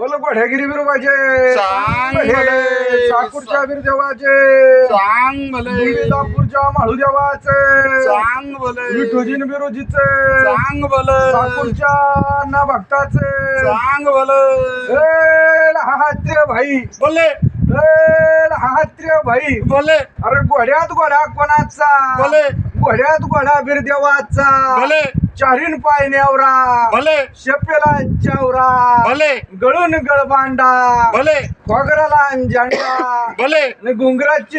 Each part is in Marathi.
बोल गोढ्यागिरी बिरोबाचे सांग भले. साकूरच्या बिरदेवाचे सांग. भले विलापूरच्या म्हाळूदेवाचे सांग भले विठोजीन बिरोजीचे सांग भले साकूरच्या अण्णा भक्ताचे. सांग भले ए, लहात्रे भाई. बोले ए, लहात्रे भाई. बोले अरे घोड्यात घोडा कोणाचा? बोले घोड्यात घोडा बिरदेवाचा. भले चारीन पाय नेवरा भले. शेपेला चौरा भले. गळून गळबांडा भले. खोगराला अंजांडा. भले.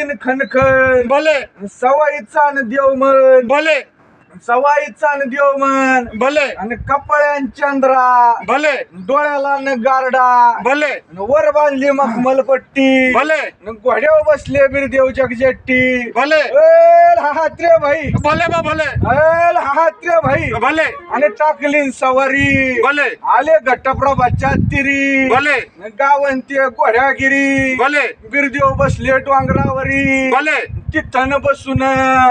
न खनखन. भले. सवाईचा न देवमन. भले. सवाईचा न देवमन. भले. आणि कपड्यान चंद्रा. भले. डोळ्याला न गारडा. भले. न वर बांधली मखमलपट्टी भले. न घोड्यावर बसले बिरदेव जगजेट्टी. भले. ए हात्रे भाई. भले बा भले. ए हात्रे भाई. भले. आणि टाकली सवारी. भले. आले घट्टप्रभाच्या तिरी. भले. गावंती घोड्यागिरी. भले. बिरदेव बसले डोंगरावरी. भले. तिथन बसून.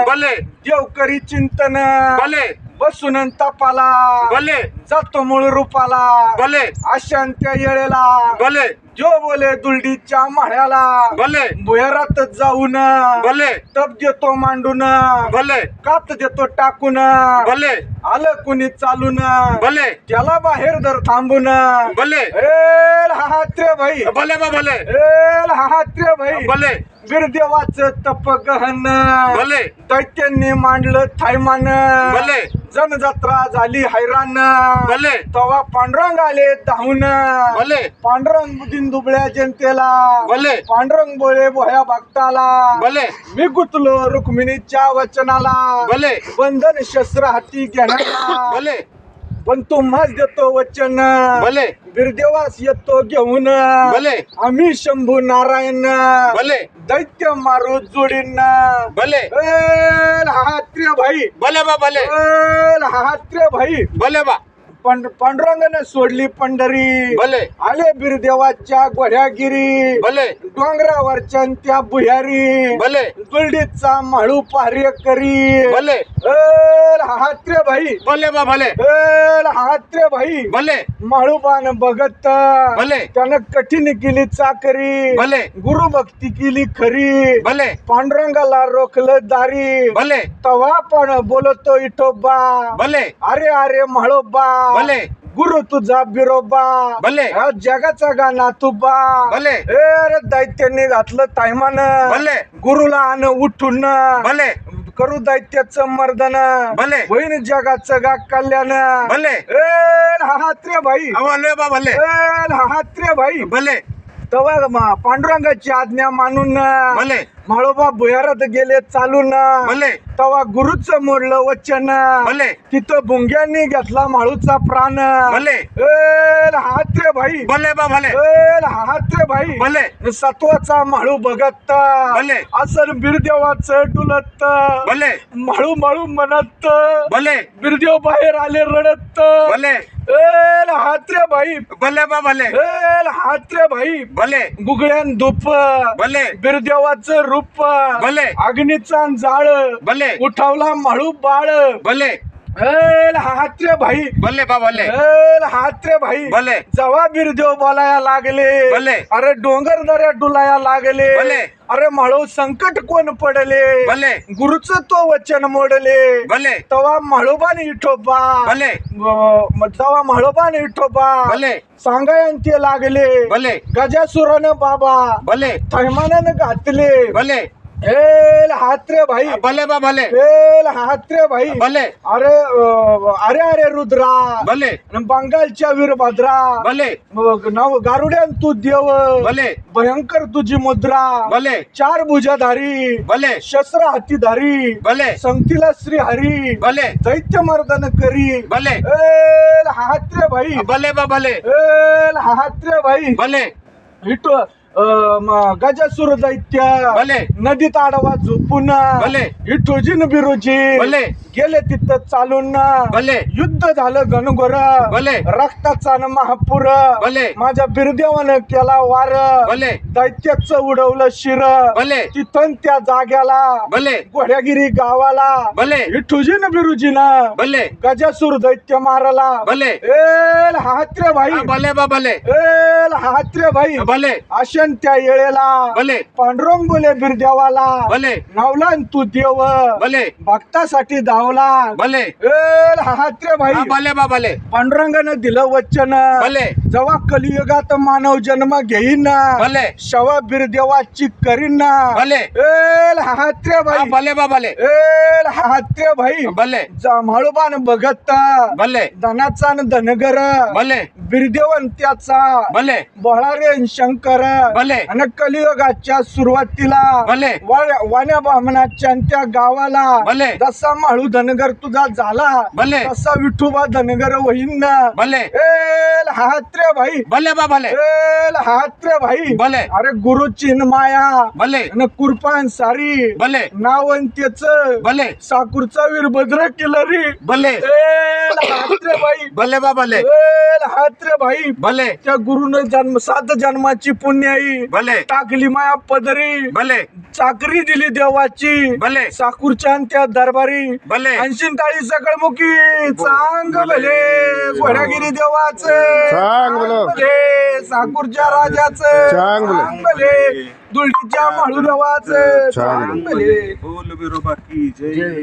भले देवकरी चिंतन. भले बसून तपाला. भले जातो मूळ रूपाला. भले अशांत्या येळेला. भले जो बोले दुलडीच्या माळ्याला. भले भुयारात जाऊन. भले तप देतो मांडून. भले कात देतो टाकून. भले आलं कुणी चालून. भले त्याला बाहेर दर थांबून. भले ए भाई. भले भले. भाई. भले. बिरदेवाचं तप गहन. भले. दैत्यांनी मांडलं थायमान. भले. जनजत्रा झाली हैराण. भले. तवा पांडुरंग आले धावून. भले. पांडुरंग बुदीन दुबळ्या जनतेला. भले. पांडुरंग बोले भोया भक्ताला. भले. मी गुतलो रुक्मिणीच्या वचनाला. भले. बंधन शस्त्र हाती घेण्याला. भले. पण तुम्हाच देतो वचन. भले. बिरदेवास येतो घेऊन. भले. आम्ही शंभू नारायण. भले. दैत्य मारू जोडीन. भले. ए, हात्रे भाई. भले बा भले. ए, हात्रे भाई. भले बा. पांड पांडुरंगाने सोडली पंढरी. भले. आले बिरदेवाच्या गोड्यागिरी भले. डोंगरावरच्या त्या भुयारी भले. दुलडीचा माळू पार्य करी. भले. हात्रे भाई. भले बा भले. हात्रे भाई. भले. माळूबान बघत. भले. त्यानं कठीण केली चाकरी. भले. गुरु भक्ती केली खरी. भले. पांडुरंगाला रोखलं दारी. भले. तवा पण बोलतो इटोबा भले. अरे अरे म्हाळोबा. भले. गुरु तुझा बिरोबा. भले. हा जगाचा गाणा तुबा. भले. ए अरे दैत्याने घातलं तायमान. भले. गुरुला आण उठून. भले. करू दैत्याचं मर्दन. भले. होईन जगाचं गा कल्याण. भले. ए हात्रे भाई. भले बा भले. ए हात्रे भाई. भले. तवा म- पांडुरंगाची आज्ञा मानून. भले. म्हाळोबा भुयारात गेले चालून. भले. तवा गुरुच मोडलं वचन. भले. तिथं भुंग्यांनी घेतला माळूचा प्राण. भले. ए हात्रे भाई. भले बा भले ए हात्रे भाई. भले. सत्वाचा माळू बघत. भले. असं बिरदेवाचं डुलत. भले माळू माळू म्हणत. भले बिरदेव बाहेर आले रडत. भले ए हात्रे भाई. भले बा भले ए हात्रे भाई. भले गुगड्यान धूप. भले बिरदेवाचं रूप भले. अग्नीचा जाळ भले. उठावला माळू बाळ. भले. ए हात्रे भाई. भले बा भले ए हात्रे भाई. भले. जवा बिरदेव बोलाया लागले. भले. अरे डोंगर दऱ्या डुलाया लागले. भले. अरे माळो संकट कोण पडले. भले. गुरुच तो वचन मोडले. भले तवा माळोबाने इठोबा भले तवा माळोबाने इठोबा भले सांगायंते लागले. भले गजासुरानं बाबा. भले थैमानानं घातले. भले ए हात्रे भाई. भले बा भले. ए हात्रे भाई. भले. अरे अ, अरे अरे रुद्रा. भले. आणि बंगालच्या वीरभद्रा भले. मग नाव गारुड्यान तू देव. भले. भयंकर तुझी मुद्रा. भले. चार भुजाधारी. भले. शस्त्र हातीधारी. भले. संगतीला श्री हरी भले. दैत्य मर्दन करी. भले. ए हात्रे भाई. भले बा भले. ए हात्रे भाई. भले. गजसूर दैत्य भले. नदीत आडवा झोपून भले. विठोजीन बिरोजी. गेले तिथं चालून भले. युद्ध झालं घनघोर भले. रक्ताचा न महापूर. भले. माझ्या बिरदेवानं केला वार. भले. दैत्याचं उडवलं शिर. भले. तिथं त्या जाग्याला. भले. घोड्यागिरी गावाला. भले. विठोजीन बिरुजीनं. भले. गजासूर दैत्य मारला. भले. ए हात्रे भाई. भले बा भले. ए हात्रे भाई. भले. अशन त्या येळेला. भले. पांडुरंग बोले बिरदेवाला. भले. नावला न तू देव. भले. भक्तासाठी धावला भले. ए हात्रे भाई. हा, भले बा भले. पांडुरंगानं दिलं वचन. भले. जेव्हा कलियुगात मानव जन्म घेईन. भले. शवा बिरदेवाची करीन. भले. ए हात्रे भाई. भले बा भले. ए हात्रे भाई. भले. जांभाळूबान बघत. भले. धनाचा न धनगर. भले. बिरदेवन त्याचा. भले. बळारे शंकर. भले. आणि कलियुगाच्या सुरुवातीला. भले. वाण्या बामणाच्या त्या गावाला. भले. जसा माळू धनगर तुझा झाला. भले. तसा विठोबा धनगर होईन. भले. एल हात्रे भाई. भले बा भले. एल हात्रे भाई. भले. अरे गुरु चिन माया. भले. आणि कुरपान सारी. भले. नावंतेच. भले. साकूरचा वीरभद्र किलरी. भले. एल हात्रे भाई. भले बा भले. एल हात्रे भाई. भले. त्या गुरुनं जन्म सात जन्माची पुण्याई भले. टाकली माया पदरी. भले. चाकरी दिली देवाची. भले. साकूरच्या त्या दरबारी. भले. ऐंशी टाळी सकळमुखी. चांग भले. घोड्यागिरी देवाच. चांग भलं. साकूरच्या राजाचं. चांग भलं. भले दुलटीच्या माळू देवाच चांग भले बोल विरोबा की जय.